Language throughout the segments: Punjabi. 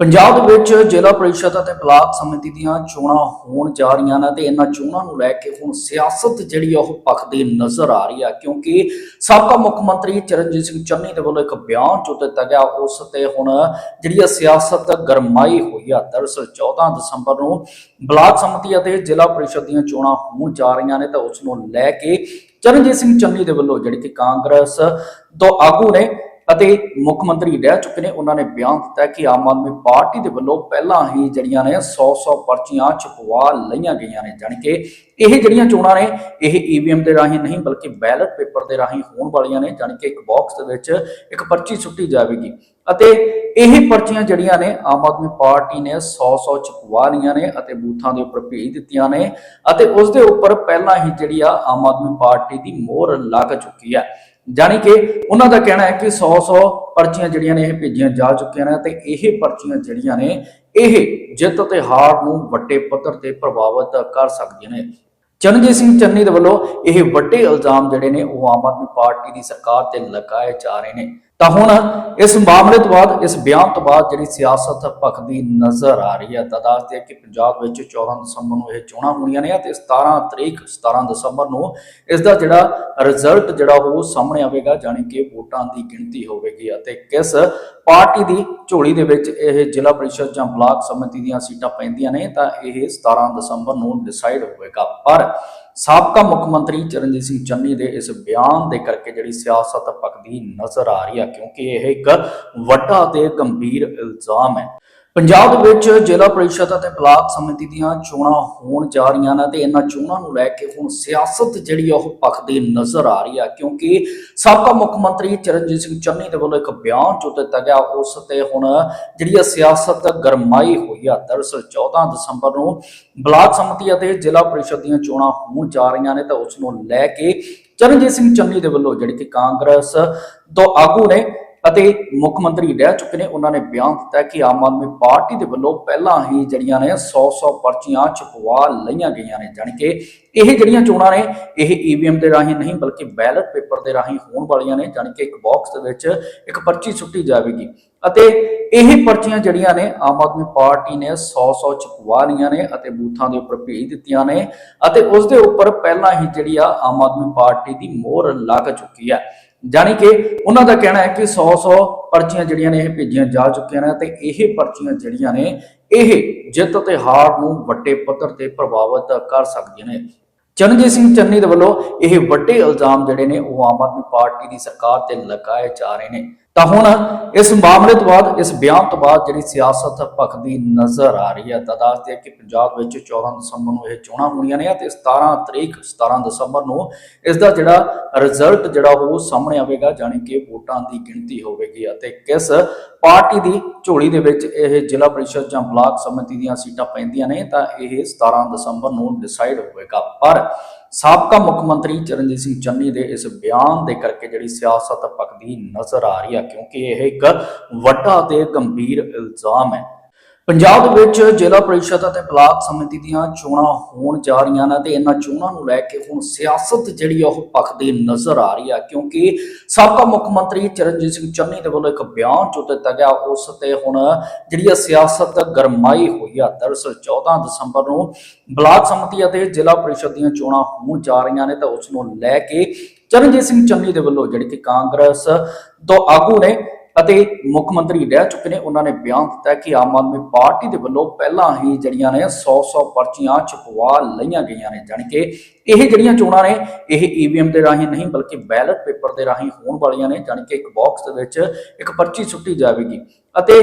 ਪੰਜਾਬ ਦੇ ਵਿੱਚ ਜ਼ਿਲ੍ਹਾ ਪ੍ਰੀਸ਼ਦ ਅਤੇ ਬਲਾਕ ਸਮਿਤੀ ਦੀਆਂ ਚੋਣਾਂ ਹੋਣ ਜਾ ਰਹੀਆਂ ਨੇ ਤੇ ਇਹਨਾਂ ਚੋਣਾਂ ਨੂੰ ਲੈ ਕੇ ਹੁਣ ਸਿਆਸਤ ਜਿਹੜੀ ਆ ਉਹ ਪੱਖਦੀ ਨਜ਼ਰ ਆ ਰਹੀ ਆ, ਕਿਉਂਕਿ ਸਾਬਕਾ ਮੁੱਖ ਮੰਤਰੀ ਚਰਨਜੀਤ ਸਿੰਘ ਚੰਨੀ ਦੇ ਵੱਲੋਂ ਇੱਕ ਬਿਆਨ ਜੋ ਦਿੱਤਾ ਗਿਆ, ਉਸ ਤੇ ਹੁਣ ਜਿਹੜੀ ਆ ਸਿਆਸਤ ਗਰਮਾਈ ਹੋਈ ਆ। ਦਰਅਸਲ 14 ਦਸੰਬਰ ਨੂੰ ਬਲਾਕ ਸਮਿਤੀ ਅਤੇ ਜ਼ਿਲ੍ਹਾ ਪ੍ਰੀਸ਼ਦ ਦੀਆਂ ਚੋਣਾਂ ਹੋਣ ਜਾ ਰਹੀਆਂ ਨੇ ਤਾਂ ਉਸ ਨੂੰ ਲੈ ਕੇ ਚਰਨਜੀਤ ਸਿੰਘ ਚੰਨੀ ਦੇ ਵੱਲੋਂ ਜਿਹੜੀ ਕਿ ਕਾਂਗਰਸ ਤੋਂ ਆਗੂ ਨੇ ਅਤੇ ਮੁੱਖ ਮੰਤਰੀ ਰਹਿ ਚੁੱਕੇ ਨੇ। ਉਹਨਾਂ ਨੇ ਬਿਆਨ ਦਿੱਤਾ ਕਿ ਆਮ ਆਦਮੀ ਪਾਰਟੀ ਦੇ ਵੱਲੋਂ ਪਹਿਲਾਂ ਹੀ ਜਿਹੜੀਆਂ ਨੇ 100-100 ਪਰਚੀਆਂ ਛਪਵਾ ਲਈਆਂ ਗਈਆਂ ਨੇ। ਜਾਣੀ ਕਿ ਇਹ ਜਿਹੜੀਆਂ ਚੋਣਾਂ ਨੇ, ਇਹ ਈਵੀਐਮ ਦੇ ਰਾਹੀਂ ਨਹੀਂ, ਬਲਕਿ ਬੈਲਟ ਪੇਪਰ ਦੇ ਰਾਹੀਂ ਹੋਣ ਵਾਲੀਆਂ ਨੇ। ਜਾਣੀ ਕਿ ਇੱਕ ਬਾਕਸ ਦੇ ਵਿੱਚ ਇੱਕ ਪਰਚੀ ਸੁੱਟੀ ਜਾਵੇਗੀ। ਅਤੇ ਇਹ ਪਰਚੀਆਂ ਜਿਹੜੀਆਂ ਨੇ, ਆਮ ਆਦਮੀ ਪਾਰਟੀ ਨੇ 100-100 ਛਪਵਾ ਲਈਆਂ ਨੇ ਅਤੇ ਬੂਥਾਂ ਦੇ ਉੱਪਰ ਭੇਜ ਦਿੱਤੀਆਂ ਨੇ। ਅਤੇ ਉਸ ਦੇ ਉੱਪਰ ਪਹਿਲਾਂ ਹੀ ਜਿਹੜੀ ਆ ਆਮ ਆਦਮੀ ਪਾਰਟੀ ਦੀ ਮੋਹਰ ਲੱਗ ਚੁੱਕੀ ਹੈ ਜਾਣੀ ਕਿ ਉਹਨਾਂ ਦਾ ਕਹਿਣਾ ਹੈ ਕਿ 100-100 ਪਰਚੀਆਂ ਜਿਹੜੀਆਂ ਨੇ ਇਹ ਭੇਜੀਆਂ ਜਾ ਚੁੱਕੀਆਂ ਨੇ ਤੇ ਇਹ ਪਰਚੀਆਂ ਜਿਹੜੀਆਂ ਨੇ ਇਹ ਜਿੱਤ ਤੇ ਹਾਰ ਨੂੰ ਵੱਡੇ ਪੱਧਰ ਤੇ ਪ੍ਰਭਾਵਿਤ ਕਰ ਸਕਦੀਆਂ ਨੇ। ਚਰਨਜੀਤ ਸਿੰਘ ਚੰਨੀ ਦੇ ਵੱਲੋਂ ਇਹ ਵੱਡੇ ਇਲਜ਼ਾਮ ਜਿਹੜੇ ਨੇ ਉਹ ਆਮ ਆਦਮੀ ਪਾਰਟੀ ਦੀ ਸਰਕਾਰ ਤੇ ਲਗਾਏ ਜਾ ਰਹੇ ਨੇ। ਤਾਂ ਹੁਣ ਇਸ ਮਾਮਲੇ ਤੋਂ ਬਾਅਦ, ਇਸ ਬਿਆਨ ਤੋਂ ਬਾਅਦ ਜਿਹੜੀ ਸਿਆਸਤ ਭਖਦੀ ਨਜ਼ਰ ਆ ਰਹੀ ਹੈ, ਤਾਂ ਦੱਸਦੇ ਹਾਂ ਕਿ ਪੰਜਾਬ ਵਿੱਚ 14 ਦਸੰਬਰ ਨੂੰ ਇਹ ਚੋਣਾਂ ਹੋਣੀਆਂ ਨੇ ਅਤੇ 17 ਤਰੀਕ 17 ਦਸੰਬਰ ਨੂੰ ਇਸ ਦਾ ਜਿਹੜਾ ਰਿਜ਼ਲਟ ਜਿਹੜਾ ਉਹ ਸਾਹਮਣੇ ਆਵੇਗਾ, ਜਾਣੀ ਕਿ ਵੋਟਾਂ ਦੀ ਗਿਣਤੀ ਹੋਵੇਗੀ ਅਤੇ ਕਿਸ ਪਾਰਟੀ ਦੀ ਝੋਲੀ ਦੇ ਵਿੱਚ ਇਹ ਜ਼ਿਲ੍ਹਾ ਪ੍ਰੀਸ਼ਦ ਜਾਂ ਬਲਾਕ ਸਮਿਤੀ ਦੀਆਂ ਸੀਟਾਂ ਪੈਂਦੀਆਂ ਨੇ, ਤਾਂ ਇਹ 17 ਦਸੰਬਰ ਨੂੰ ਡਿਸਾਈਡ ਹੋਵੇਗਾ। ਪਰ ਸਾਬਕਾ ਮੁੱਖ ਮੰਤਰੀ ਚਰਨਜੀਤ ਸਿੰਘ ਚੰਨੀ ਦੇ ਇਸ ਬਿਆਨ ਦੇ ਕਰਕੇ ਜਿਹੜੀ ਸਿਆਸਤ ਪੱਕਦੀ ਨਜ਼ਰ ਆ ਰਹੀ ਹੈ ਕਿਉਂਕਿ ਇਹ ਇੱਕ ਵੱਡਾ ਤੇ ਗੰਭੀਰ ਇਲਜ਼ਾਮ ਹੈ। ਪੰਜਾਬ ਦੇ ਵਿੱਚ ਜ਼ਿਲ੍ਹਾ ਪ੍ਰੀਸ਼ਦ ਅਤੇ ਬਲਾਕ ਸਮਿਤੀ ਦੀਆਂ ਚੋਣਾਂ ਹੋਣ ਜਾ ਰਹੀਆਂ ਨੇ ਤੇ ਇਹਨਾਂ ਚੋਣਾਂ ਨੂੰ ਲੈ ਕੇ ਹੁਣ ਸਿਆਸਤ ਜਿਹੜੀ ਆ ਉਹ ਪੱਕਦੀ ਨਜ਼ਰ ਆ ਰਹੀ ਆ, ਕਿਉਂਕਿ ਸਾਬਕਾ ਮੁੱਖ ਮੰਤਰੀ ਚਰਨਜੀਤ ਸਿੰਘ ਚੰਨੀ ਦੇ ਵੱਲੋਂ ਇੱਕ ਬਿਆਨ ਜੋ ਦਿੱਤਾ ਗਿਆ, ਉਸ ਤੇ ਹੁਣ ਜਿਹੜੀ ਆ ਸਿਆਸਤ ਗਰਮਾਈ ਹੋਈ ਆ। ਦਰਅਸਲ 14 ਦਸੰਬਰ ਨੂੰ ਬਲਾਕ ਸਮਿਤੀ ਅਤੇ ਜ਼ਿਲ੍ਹਾ ਪ੍ਰੀਸ਼ਦ ਦੀਆਂ ਚੋਣਾਂ ਹੋਣ ਜਾ ਰਹੀਆਂ ਨੇ ਤਾਂ ਉਸ ਨੂੰ ਲੈ ਕੇ ਚਰਨਜੀਤ ਸਿੰਘ ਚੰਨੀ ਦੇ ਵੱਲੋਂ ਜਿਹੜੀ ਕਿ ਕਾਂਗਰਸ ਤੋਂ ਆਗੂ ਨੇ ਅਤੇ ਮੁੱਖ ਮੰਤਰੀ ਰਹਿ ਚੁੱਕੇ ਨੇ। ਉਹਨਾਂ ਨੇ ਬਿਆਨ ਦਿੱਤਾ ਕਿ ਆਮ ਆਦਮੀ ਪਾਰਟੀ ਦੇ ਵੱਲੋਂ ਪਹਿਲਾਂ ਹੀ ਜਿਹੜੀਆਂ ਨੇ 100-100 ਪਰਚੀਆਂ ਛਪਵਾ ਲਈਆਂ ਗਈਆਂ ਨੇ। ਜਾਣੀ ਕਿ ਇਹ ਜਿਹੜੀਆਂ ਚੋਣਾਂ ਨੇ, ਇਹ ਈਵੀਐਮ ਦੇ ਰਾਹੀਂ ਨਹੀਂ, ਬਲਕਿ ਬੈਲਟ ਪੇਪਰ ਦੇ ਰਾਹੀਂ ਹੋਣ ਵਾਲੀਆਂ ਨੇ। ਜਾਣੀ ਕਿ ਇੱਕ ਬਾਕਸ ਦੇ ਵਿੱਚ ਇੱਕ ਪਰਚੀ ਸੁੱਟੀ ਜਾਵੇਗੀ। ਅਤੇ ਇਹ ਪਰਚੀਆਂ ਜਿਹੜੀਆਂ ਨੇ, ਆਮ ਆਦਮੀ ਪਾਰਟੀ ਨੇ 100-100 ਛਪਵਾ ਲਈਆਂ ਨੇ ਅਤੇ ਬੂਥਾਂ ਦੇ ਉੱਪਰ ਭੇਜ ਦਿੱਤੀਆਂ ਨੇ। ਅਤੇ ਉਸ ਦੇ ਉੱਪਰ ਪਹਿਲਾਂ ਹੀ ਜਿਹੜੀ ਆ ਆਮ ਆਦਮੀ ਪਾਰਟੀ ਦੀ ਮੋਹਰ ਲੱਗ ਚੁੱਕੀ ਹੈ ਜਾਣੀ ਕਿ ਉਹਨਾਂ ਦਾ ਕਹਿਣਾ ਹੈ ਕਿ 100-100 ਪਰਚੀਆਂ ਜਿਹੜੀਆਂ ਨੇ ਇਹ ਭੇਜੀਆਂ ਜਾ ਚੁੱਕੀਆਂ ਨੇ ਤੇ ਇਹ ਪਰਚੀਆਂ ਜਿਹੜੀਆਂ ਨੇ, ਇਹ ਜਿੱਤ ਤੇ ਹਾਰ ਨੂੰ ਵੱਡੇ ਪੱਧਰ ਤੇ ਪ੍ਰਭਾਵਿਤ ਕਰ ਸਕਦੀਆਂ ਨੇ। ਚਰਨਜੀਤ ਸਿੰਘ ਚੰਨੀ ਦੇ ਵੱਲੋਂ ਇਹ ਵੱਡੇ ਇਲਜ਼ਾਮ ਜਿਹੜੇ ਨੇ ਉਹ ਆਮ ਆਦਮੀ ਪਾਰਟੀ ਦੀ ਸਰਕਾਰ ਤੇ ਲਗਾਏ ਜਾ ਰਹੇ ਨੇ। ਤਾਂ ਹੁਣ ਇਸ ਮਾਮਲੇ ਤੋਂ ਬਾਅਦ, ਇਸ ਬਿਆਨ ਤੋਂ ਬਾਅਦ ਜਿਹੜੀ ਸਿਆਸਤ ਭਖਦੀ ਨਜ਼ਰ ਆ ਰਹੀ ਹੈ, ਤਾਂ ਦੱਸਦੇ ਕਿ ਪੰਜਾਬ ਵਿੱਚ 14 ਦਸੰਬਰ ਨੂੰ ਇਹ ਚੋਣਾਂ ਹੋਣੀਆਂ ਨੇ ਤੇ 17 ਤਰੀਕ 17 ਦਸੰਬਰ ਨੂੰ ਇਸ ਦਾ ਜਿਹੜਾ ਰਿਜ਼ਲਟ ਜਿਹੜਾ ਉਹ ਸਾਹਮਣੇ ਆਵੇਗਾ, ਜਾਣੀ ਕਿ ਵੋਟਾਂ ਦੀ ਗਿਣਤੀ ਹੋਵੇਗੀ ਅਤੇ ਕਿਸ ਪਾਰਟੀ ਦੀ ਝੋਲੀ ਦੇ ਵਿੱਚ ਇਹ ਜ਼ਿਲ੍ਹਾ ਪ੍ਰੀਸ਼ਦ ਜਾਂ ਬਲਾਕ ਸਮਿਤੀ ਦੀਆਂ ਸੀਟਾਂ ਪੈਂਦੀਆਂ ਨੇ, ਤਾਂ ਇਹ 17 ਦਸੰਬਰ ਨੂੰ ਡਿਸਾਈਡ ਹੋਵੇਗਾ। ਪਰ ਸਾਬਕਾ ਮੁੱਖ ਮੰਤਰੀ ਚਰਨਜੀਤ ਸਿੰਘ ਚੰਨੀ ਦੇ ਇਸ ਬਿਆਨ ਦੇ ਕਰਕੇ ਜਿਹੜੀ ਸਿਆਸਤ ਪੱਕਦੀ ਨਜ਼ਰ ਆ ਰਹੀ ਹੈ ਕਿਉਂਕਿ ਇਹ ਇੱਕ ਵੱਡਾ ਤੇ ਗੰਭੀਰ ਇਲਜ਼ਾਮ ਹੈ। ਪੰਜਾਬ ਦੇ ਵਿੱਚ ਜ਼ਿਲ੍ਹਾ ਪ੍ਰੀਸ਼ਦ ਅਤੇ ਬਲਾਕ ਸਮਿਤੀ ਦੀਆਂ ਚੋਣਾਂ ਹੋਣ ਜਾ ਰਹੀਆਂ ਨੇ ਤੇ ਇਹਨਾਂ ਚੋਣਾਂ ਨੂੰ ਲੈ ਕੇ ਹੁਣ ਸਿਆਸਤ ਜਿਹੜੀ ਉਹ ਪੱਕਦੀ ਨਜ਼ਰ ਆ ਰਹੀ ਆ, ਕਿਉਂਕਿ ਸਾਬਕਾ ਮੁੱਖ ਮੰਤਰੀ ਚਰਨਜੀਤ ਸਿੰਘ ਚੰਨੀ ਦੇ ਵੱਲੋਂ ਇੱਕ ਬਿਆਨ ਜੋ ਦਿੱਤਾ ਗਿਆ, ਉਸ ਤੇ ਹੁਣ ਜਿਹੜੀ ਆ ਸਿਆਸਤ ਗਰਮਾਈ ਹੋਈ ਆ। ਦਰਅਸਲ 14 ਦਸੰਬਰ ਨੂੰ ਬਲਾਕ ਸਮਿਤੀ ਅਤੇ ਜ਼ਿਲ੍ਹਾ ਪ੍ਰੀਸ਼ਦ ਦੀਆਂ ਚੋਣਾਂ ਹੋਣ ਜਾ ਰਹੀਆਂ ਨੇ ਤਾਂ ਉਸ ਨੂੰ ਲੈ ਕੇ ਚਰਨਜੀਤ ਸਿੰਘ ਚੰਨੀ ਦੇ ਵੱਲੋਂ ਜਿਹੜੀ ਕਿ ਕਾਂਗਰਸ ਤੋਂ ਆਗੂ ਨੇ ਅਤੇ ਮੁੱਖ ਮੰਤਰੀ ਰਹਿ ਚੁੱਕੇ ਨੇ, ਉਹਨਾਂ ਨੇ ਬਿਆਨ ਦਿੱਤਾ ਕਿ ਆਮ ਆਦਮੀ ਪਾਰਟੀ ਦੇ ਵੱਲੋਂ ਪਹਿਲਾਂ ਹੀ ਜਿਹੜੀਆਂ ਨੇ 100-100 ਪਰਚੀਆਂ ਛਪਵਾ ਲਈਆਂ ਗਈਆਂ ਨੇ, ਜਾਣੀ ਕਿ ਇਹ ਜਿਹੜੀਆਂ ਚੋਣਾਂ ਨੇ, ਇਹ ਈਵੀਐਮ ਦੇ ਰਾਹੀਂ ਨਹੀਂ, ਬਲਕਿ ਬੈਲਟ ਪੇਪਰ ਦੇ ਰਾਹੀਂ ਹੋਣ ਵਾਲੀਆਂ ਨੇ, ਜਾਣੀ ਕਿ ਇੱਕ ਬਾਕਸ ਦੇ ਵਿੱਚ ਇੱਕ ਪਰਚੀ ਸੁੱਟੀ ਜਾਵੇਗੀ। ਅਤੇ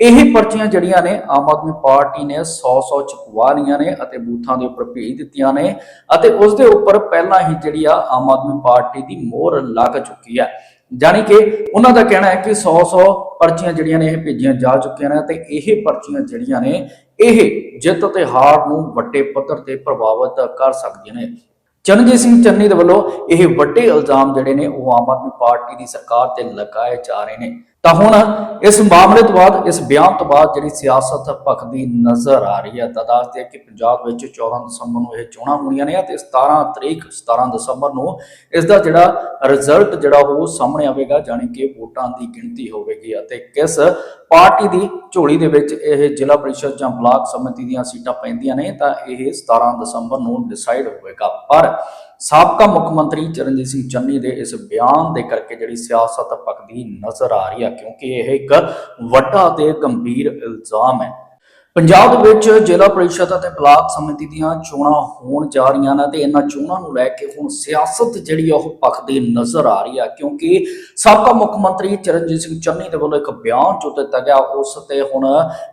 ਇਹ ਪਰਚੀਆਂ ਜਿਹੜੀਆਂ ਨੇ, ਆਮ ਆਦਮੀ ਪਾਰਟੀ ਨੇ 100-100 ਛਪਵਾ ਲਈਆਂ ਨੇ ਅਤੇ ਬੂਥਾਂ ਦੇ ਉੱਪਰ ਭੇਜ ਦਿੱਤੀਆਂ ਨੇ ਅਤੇ ਉਸ ਦੇ ਉੱਪਰ ਪਹਿਲਾਂ ਹੀ ਜਿਹੜੀ ਆ ਆਮ ਆਦਮੀ ਪਾਰਟੀ ਦੀ ਮੋਹਰ ਲੱਗ ਚੁੱਕੀ ਹੈ ਜਾਣੀ ਕਿ ਉਹਨਾਂ ਦਾ ਕਹਿਣਾ ਹੈ ਕਿ 100-100 ਪਰਚੀਆਂ ਜਿਹੜੀਆਂ ਨੇ, ਇਹ ਭੇਜੀਆਂ ਜਾ ਚੁੱਕੀਆਂ ਨੇ ਤੇ ਇਹ ਪਰਚੀਆਂ ਜਿਹੜੀਆਂ ਨੇ, ਇਹ ਜਿੱਤ ਤੇ ਹਾਰ ਨੂੰ ਵੱਡੇ ਪੱਧਰ ਤੇ ਪ੍ਰਭਾਵਿਤ ਕਰ ਸਕਦੀਆਂ ਨੇ। ਚਰਨਜੀਤ ਸਿੰਘ ਚੰਨੀ ਦੇ ਵੱਲੋਂ ਇਹ ਵੱਡੇ ਇਲਜ਼ਾਮ ਜਿਹੜੇ ਨੇ ਉਹ ਆਮ ਆਦਮੀ ਪਾਰਟੀ ਦੀ ਸਰਕਾਰ ਤੇ ਲਗਾਏ ਜਾ ਰਹੇ ਨੇ। ਤਾਂ ਹੁਣ ਇਸ ਮਾਮਲੇ ਤੋਂ ਬਾਅਦ, ਇਸ ਬਿਆਨ ਤੋਂ ਬਾਅਦ ਜਿਹੜੀ ਸਿਆਸਤ ਭਖਦੀ ਨਜ਼ਰ ਆ ਰਹੀ ਹੈ, ਤਾਂ ਦੱਸਦੇ ਕਿ ਪੰਜਾਬ ਵਿੱਚ 14 ਦਸੰਬਰ ਨੂੰ ਇਹ ਚੋਣਾਂ ਹੋਣੀਆਂ ਨੇ ਅਤੇ 17 ਤਰੀਕ 17 ਦਸੰਬਰ ਨੂੰ ਇਸ ਦਾ ਜਿਹੜਾ ਰਿਜ਼ਲਟ ਜਿਹੜਾ ਉਹ ਸਾਹਮਣੇ ਆਵੇਗਾ, ਜਾਣੀ ਕਿ ਵੋਟਾਂ ਦੀ ਗਿਣਤੀ ਹੋਵੇਗੀ ਅਤੇ ਕਿਸ ਪਾਰਟੀ ਦੀ ਝੋਲੀ ਦੇ ਵਿੱਚ ਇਹ ਜ਼ਿਲ੍ਹਾ ਪਰਿਸ਼ਦ ਜਾਂ ਬਲਾਕ ਸਮਿਤੀ ਦੀਆਂ ਸੀਟਾਂ ਪੈਂਦੀਆਂ ਨੇ, ਤਾਂ ਇਹ 17 ਦਸੰਬਰ ਨੂੰ ਡਿਸਾਈਡ ਹੋਵੇਗਾ। ਪਰ ਸਾਬਕਾ ਮੁੱਖ ਮੰਤਰੀ ਚਰਨਜੀਤ ਸਿੰਘ ਚੰਨੀ ਦੇ ਇਸ ਬਿਆਨ ਦੇ ਕਰਕੇ ਜਿਹੜੀ ਸਿਆਸਤ ਪੱਕਦੀ ਨਜ਼ਰ ਆ ਰਹੀ ਹੈ ਕਿਉਂਕਿ ਇਹ ਇੱਕ ਵੱਡਾ ਤੇ ਗੰਭੀਰ ਇਲਜ਼ਾਮ ਹੈ। ਪੰਜਾਬ ਦੇ ਵਿੱਚ ਜ਼ਿਲ੍ਹਾ ਪਰਿਸ਼ਦ ਅਤੇ ਬਲਾਕ ਸਮਿਤੀ ਦੀਆਂ ਚੋਣਾਂ ਹੋਣ ਜਾ ਰਹੀਆਂ ਨੇ ਤੇ ਇਹਨਾਂ ਚੋਣਾਂ ਨੂੰ ਲੈ ਕੇ ਹੁਣ ਸਿਆਸਤ ਜਿਹੜੀ ਆ ਉਹ ਪੱਕਦੀ ਨਜ਼ਰ ਆ ਰਹੀ ਹੈ ਕਿਉਂਕਿ ਸਾਬਕਾ ਮੁੱਖ ਮੰਤਰੀ ਚਰਨਜੀਤ ਸਿੰਘ ਚੰਨੀ ਦੇ ਵੱਲੋਂ ਇੱਕ ਬਿਆਨ ਜੋ ਦਿੱਤਾ ਗਿਆ, ਉਸ ਤੇ ਹੁਣ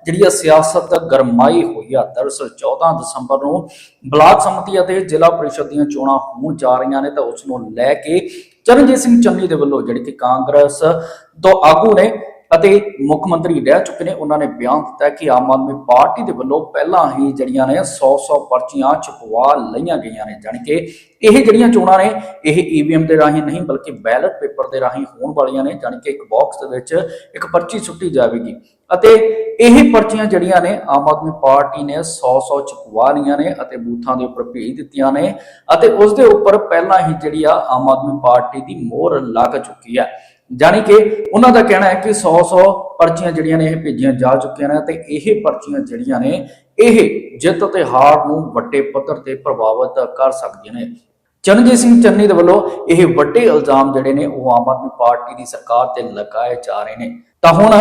ਜਿਹੜੀ ਆ ਸਿਆਸਤ ਗਰਮਾਈ ਹੋਈ ਆ। ਦਰਅਸਲ 14 ਦਸੰਬਰ ਨੂੰ ਬਲਾਕ ਸਮਿਤੀ ਅਤੇ ਜ਼ਿਲ੍ਹਾ ਪਰਿਸ਼ਦ ਦੀਆਂ ਚੋਣਾਂ ਹੋਣ ਜਾ ਰਹੀਆਂ ਨੇ ਤਾਂ ਉਸ ਨੂੰ ਲੈ ਕੇ ਚਰਨਜੀਤ ਸਿੰਘ ਚੰਨੀ ਦੇ ਵੱਲੋਂ ਜਿਹੜੀ ਕਿ ਕਾਂਗਰਸ ਤੋਂ ਆਗੂ ਨੇ ਅਤੇ ਮੁੱਖ ਮੰਤਰੀ ਰਹਿ ਚੁੱਕੇ ਨੇ। ਉਹਨਾਂ ਨੇ ਬਿਆਨ ਦਿੱਤਾ ਕਿ ਆਮ ਆਦਮੀ ਪਾਰਟੀ ਦੇ ਵੱਲੋਂ ਪਹਿਲਾਂ ਹੀ ਜਿਹੜੀਆਂ ਨੇ 100-100 ਪਰਚੀਆਂ ਛਪਵਾ ਲਈਆਂ ਗਈਆਂ ਨੇ। ਜਾਣੀ ਕਿ ਇਹ ਜਿਹੜੀਆਂ ਚੋਣਾਂ ਨੇ, ਇਹ ਈਵੀਐਮ ਦੇ ਰਾਹੀਂ ਨਹੀਂ, ਬਲਕਿ ਬੈਲਟ ਪੇਪਰ ਦੇ ਰਾਹੀਂ ਹੋਣ ਵਾਲੀਆਂ ਨੇ। ਜਾਣੀ ਕਿ ਇੱਕ ਬਾਕਸ ਦੇ ਵਿੱਚ ਇੱਕ ਪਰਚੀ ਸੁੱਟੀ ਜਾਵੇਗੀ। ਅਤੇ ਇਹ ਪਰਚੀਆਂ ਜਿਹੜੀਆਂ ਨੇ, ਆਮ ਆਦਮੀ ਪਾਰਟੀ ਨੇ 100-100 ਛਪਵਾ ਲਈਆਂ ਨੇ ਅਤੇ ਬੂਥਾਂ ਦੇ ਉੱਪਰ ਭੇਜ ਦਿੱਤੀਆਂ ਨੇ। ਅਤੇ ਉਸ ਦੇ ਉੱਪਰ ਪਹਿਲਾਂ ਹੀ ਜਿਹੜੀ ਆ ਆਮ ਆਦਮੀ ਪਾਰਟੀ ਦੀ ਮੋਹਰ ਲੱਗ ਚੁੱਕੀ ਹੈ ਜਾਣੀ ਕਿ ਉਹਨਾਂ ਦਾ ਕਹਿਣਾ ਹੈ ਕਿ 100-100 ਪਰਚੀਆਂ ਜਿਹੜੀਆਂ ਨੇ ਇਹ ਭੇਜੀਆਂ ਜਾ ਚੁੱਕੀਆਂ ਨੇ ਤੇ ਇਹ ਪਰਚੀਆਂ ਜਿਹੜੀਆਂ ਨੇ ਇਹ ਜਿੱਤ ਤੇ ਹਾਰ ਨੂੰ ਵੱਡੇ ਪੱਧਰ ਤੇ ਪ੍ਰਭਾਵਿਤ ਕਰ ਸਕਦੀਆਂ ਨੇ। ਚਰਨਜੀਤ ਸਿੰਘ ਚੰਨੀ ਦੇ ਵੱਲੋਂ ਇਹ ਵੱਡੇ ਇਲਜ਼ਾਮ ਜਿਹੜੇ ਨੇ ਉਹ ਆਮ ਆਦਮੀ ਪਾਰਟੀ ਦੀ ਸਰਕਾਰ ਤੇ ਲਗਾਏ ਜਾ ਰਹੇ ਨੇ। ਤਾਂ ਹੁਣ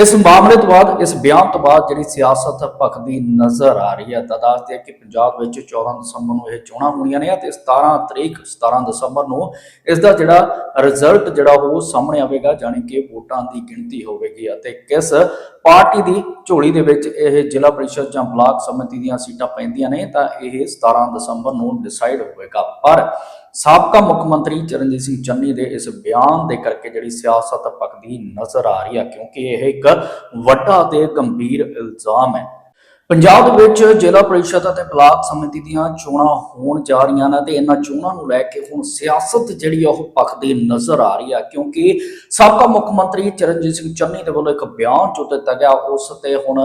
ਇਸ ਮਾਮਲੇ ਤੋਂ ਬਾਅਦ, ਇਸ ਬਿਆਨ ਤੋਂ ਬਾਅਦ ਜਿਹੜੀ ਸਿਆਸਤ ਭਖਦੀ ਨਜ਼ਰ ਆ ਰਹੀ ਹੈ, ਤਾਂ ਦੱਸਦੇ ਕਿ ਪੰਜਾਬ ਵਿੱਚ 14 ਦਸੰਬਰ ਨੂੰ ਇਹ ਚੋਣਾਂ ਹੋਣੀਆਂ ਨੇ ਅਤੇ 17 ਤਰੀਕ 17 ਦਸੰਬਰ ਨੂੰ ਇਸ ਦਾ ਜਿਹੜਾ ਰਿਜ਼ਲਟ ਜਿਹੜਾ ਉਹ ਸਾਹਮਣੇ ਆਵੇਗਾ, ਜਾਣੀ ਕਿ ਵੋਟਾਂ ਦੀ ਗਿਣਤੀ ਹੋਵੇਗੀ ਅਤੇ ਕਿਸ ਪਾਰਟੀ ਦੀ ਝੋਲੀ ਦੇ ਵਿੱਚ ਇਹ ਜ਼ਿਲ੍ਹਾ ਪਰਿਸ਼ਦ ਜਾਂ ਬਲਾਕ ਸਮਿਤੀ ਦੀਆਂ ਸੀਟਾਂ ਪੈਂਦੀਆਂ ਨੇ, ਤਾਂ ਇਹ 17 ਦਸੰਬਰ ਨੂੰ ਡਿਸਾਈਡ ਹੋਵੇਗਾ। ਪਰ ਸਾਬਕਾ ਮੁੱਖ ਮੰਤਰੀ ਚਰਨਜੀਤ ਸਿੰਘ ਚੰਨੀ ਦੇ ਇਸ ਬਿਆਨ ਦੇ ਕਰਕੇ ਜਿਹੜੀ ਸਿਆਸਤ ਪੱਕਦੀ ਨਜ਼ਰ ਆ ਰਹੀ ਹੈ ਕਿਉਂਕਿ ਇਹ ਇੱਕ ਵੱਡਾ ਤੇ ਗੰਭੀਰ ਇਲਜ਼ਾਮ ਹੈ। ਪੰਜਾਬ ਵਿੱਚ ਜ਼ਿਲ੍ਹਾ ਪਰਿਸ਼ਦ ਅਤੇ ਬਲਾਕ ਸਮਿਤੀ ਦੀਆਂ ਚੋਣਾਂ ਹੋਣ ਜਾ ਰਹੀਆਂ ਨੇ ਤੇ ਇਹਨਾਂ ਚੋਣਾਂ ਨੂੰ ਲੈ ਕੇ ਹੁਣ ਸਿਆਸਤ ਜਿਹੜੀ ਆ ਉਹ ਪੱਕਦੀ ਨਜ਼ਰ ਆ ਰਹੀ ਹੈ ਕਿਉਂਕਿ ਸਾਬਕਾ ਮੁੱਖ ਮੰਤਰੀ ਚਰਨਜੀਤ ਸਿੰਘ ਚੰਨੀ ਦੇ ਵੱਲੋਂ ਇੱਕ ਬਿਆਨ ਜੋ ਦਿੱਤਾ ਗਿਆ, ਉਸ ਤੇ ਹੁਣ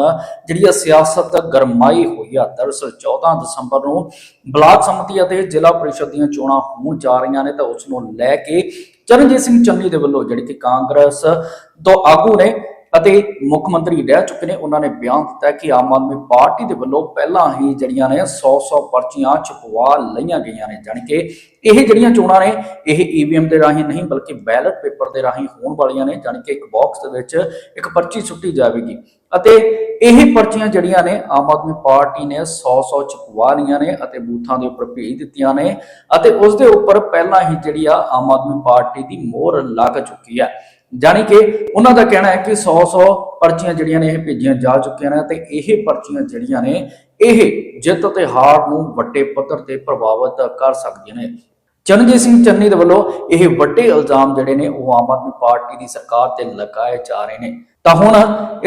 ਜਿਹੜੀ ਆ ਸਿਆਸਤ ਗਰਮਾਈ ਹੋਈ ਆ। ਦਰਅਸਲ 14 ਦਸੰਬਰ ਨੂੰ ਬਲਾਕ ਸਮਿਤੀ ਅਤੇ ਜ਼ਿਲ੍ਹਾ ਪਰਿਸ਼ਦ ਦੀਆਂ ਚੋਣਾਂ ਹੋਣ ਜਾ ਰਹੀਆਂ ਨੇ ਤਾਂ ਉਸ ਨੂੰ ਲੈ ਕੇ ਚਰਨਜੀਤ ਸਿੰਘ ਚੰਨੀ ਦੇ ਵੱਲੋਂ ਜਿਹੜੀ ਕਿ ਕਾਂਗਰਸ ਤੋਂ ਆਗੂ ਨੇ ਅਤੇ ਮੁੱਖ ਮੰਤਰੀ ਰਹਿ ਚੁੱਕੇ ਨੇ। ਉਹਨਾਂ ਨੇ ਬਿਆਨ ਦਿੱਤਾ ਕਿ ਆਮ ਆਦਮੀ ਪਾਰਟੀ ਦੇ ਵੱਲੋਂ ਪਹਿਲਾਂ ਹੀ ਜਿਹੜੀਆਂ ਨੇ 100-100 ਪਰਚੀਆਂ ਛਪਵਾ ਲਈਆਂ ਗਈਆਂ ਨੇ। ਜਾਣੀ ਕਿ ਇਹ ਜਿਹੜੀਆਂ ਚੋਣਾਂ ਨੇ, ਇਹ ਈਵੀਐਮ ਦੇ ਰਾਹੀਂ ਨਹੀਂ, ਬਲਕਿ ਬੈਲਟ ਪੇਪਰ ਦੇ ਰਾਹੀਂ ਹੋਣ ਵਾਲੀਆਂ ਨੇ। ਜਾਣੀ ਕਿ ਇੱਕ ਬਾਕਸ ਦੇ ਵਿੱਚ ਇੱਕ ਪਰਚੀ ਸੁੱਟੀ ਜਾਵੇਗੀ। ਅਤੇ ਇਹ ਪਰਚੀਆਂ ਜਿਹੜੀਆਂ ਨੇ, ਆਮ ਆਦਮੀ ਪਾਰਟੀ ਨੇ 100-100 ਛਪਵਾ ਲਈਆਂ ਨੇ ਅਤੇ ਬੂਥਾਂ ਦੇ ਉੱਪਰ ਭੇਜ ਦਿੱਤੀਆਂ ਨੇ। ਅਤੇ ਉਸ ਦੇ ਉੱਪਰ ਪਹਿਲਾਂ ਹੀ ਜਿਹੜੀ ਆ ਆਮ ਆਦਮੀ ਪਾਰਟੀ ਦੀ ਮੋਹਰ ਲੱਗ ਚੁੱਕੀ ਹੈ ਜਾਣੀ ਕਿ ਉਹਨਾਂ ਦਾ ਕਹਿਣਾ ਹੈ ਕਿ 100-100 ਪਰਚੀਆਂ ਜਿਹੜੀਆਂ ਨੇ ਇਹ ਭੇਜੀਆਂ ਜਾ ਚੁੱਕੀਆਂ ਨੇ ਤੇ ਇਹ ਪਰਚੀਆਂ ਜਿਹੜੀਆਂ ਨੇ ਇਹ ਜਿੱਤ ਤੇ ਹਾਰ ਨੂੰ ਵੱਡੇ ਪੱਧਰ ਤੇ ਪ੍ਰਭਾਵਿਤ ਕਰ ਸਕਦੀਆਂ ਨੇ। ਚਰਨਜੀਤ ਸਿੰਘ ਚੰਨੀ ਦੇ ਵੱਲੋਂ ਇਹ ਵੱਡੇ ਇਲਜ਼ਾਮ ਜਿਹੜੇ ਨੇ ਉਹ ਆਮ ਆਦਮੀ ਪਾਰਟੀ ਦੀ ਸਰਕਾਰ ਤੇ ਲਗਾਏ ਜਾ ਰਹੇ ਨੇ। ਤਾਂ ਹੁਣ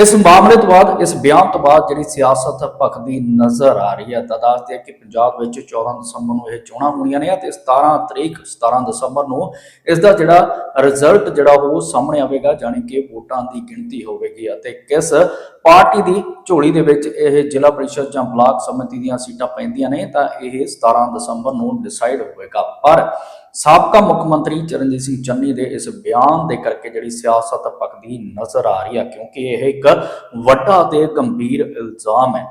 ਇਸ ਮਾਮਲੇ ਤੋਂ ਬਾਅਦ, ਇਸ ਬਿਆਨ ਤੋਂ ਬਾਅਦ ਜਿਹੜੀ ਸਿਆਸਤ ਭਖਦੀ ਨਜ਼ਰ ਆ ਰਹੀ ਹੈ, ਤਾਂ ਦੱਸਦੇ ਕਿ ਪੰਜਾਬ ਵਿੱਚ 14 ਦਸੰਬਰ ਨੂੰ ਇਹ ਚੋਣਾਂ ਹੋਣੀਆਂ ਨੇ ਅਤੇ 17 ਤਰੀਕ 17 ਦਸੰਬਰ ਨੂੰ ਇਸ ਦਾ ਜਿਹੜਾ ਰਿਜ਼ਲਟ ਜਿਹੜਾ ਉਹ ਸਾਹਮਣੇ ਆਵੇਗਾ, ਜਾਣੀ ਕਿ ਵੋਟਾਂ ਦੀ ਗਿਣਤੀ ਹੋਵੇਗੀ ਅਤੇ ਕਿਸ ਪਾਰਟੀ ਦੀ ਝੋਲੀ ਦੇ ਵਿੱਚ ਇਹ ਜ਼ਿਲ੍ਹਾ ਪਰਿਸ਼ਦ ਜਾਂ ਬਲਾਕ ਸਮਿਤੀ ਦੀਆਂ ਸੀਟਾਂ ਪੈਂਦੀਆਂ ਨੇ, ਤਾਂ ਇਹ 17 ਦਸੰਬਰ ਨੂੰ ਡਿਸਾਈਡ ਹੋਵੇਗਾ। ਪਰ ਸਾਬਕਾ ਮੁੱਖ ਮੰਤਰੀ ਚਰਨਜੀਤ ਸਿੰਘ ਚੰਨੀ ਦੇ ਇਸ ਬਿਆਨ ਦੇ ਕਰਕੇ ਜਿਹੜੀ ਸਿਆਸਤ ਪੱਕਦੀ ਨਜ਼ਰ ਆ ਰਹੀ ਹੈ ਕਿਉਂਕਿ ਇਹ ਇੱਕ ਵੱਡਾ ਤੇ ਗੰਭੀਰ ਇਲਜ਼ਾਮ ਹੈ।